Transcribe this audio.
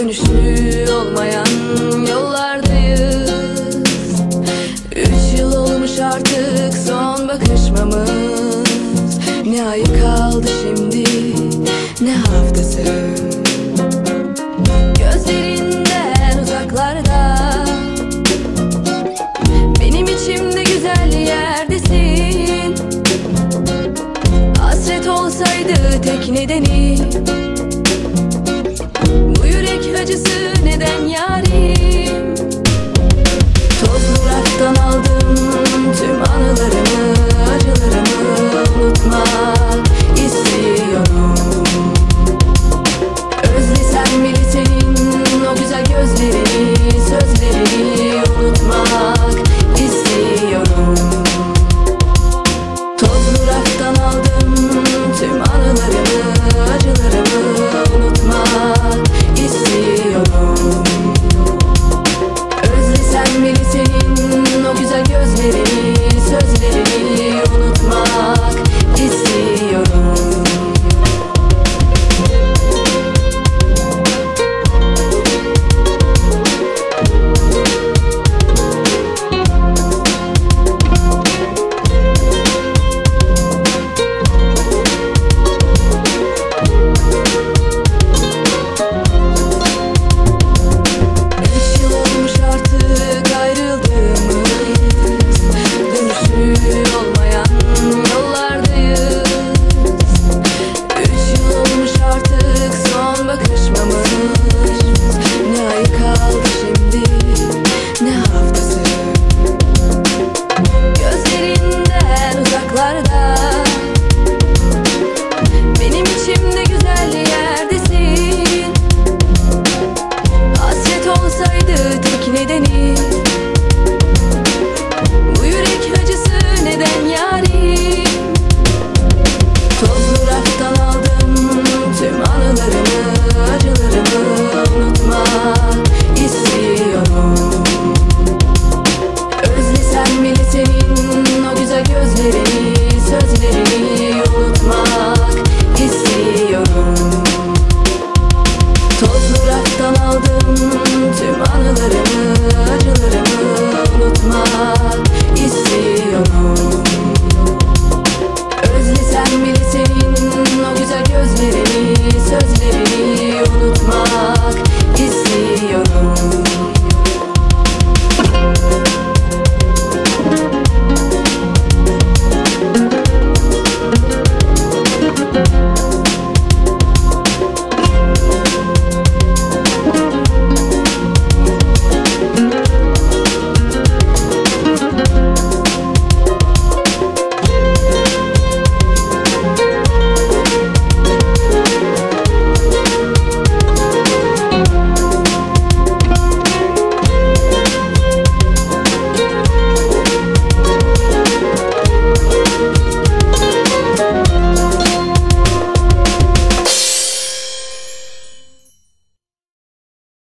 dönüşü olmayan yollardayız. Üç yıl olmuş artık son bakışmamız. Ne ayı kaldı şimdi ne haftası nedeni? Bu yürek acısı neden yarim? Toz Murat'tan aldım tüm anılarımı Acılarımı unutmak istiyorum. Özlesem bile senin o güzel gözlerini Sözlerini unutmak istiyorum. Toz Murat'tan aldım tüm anılarımı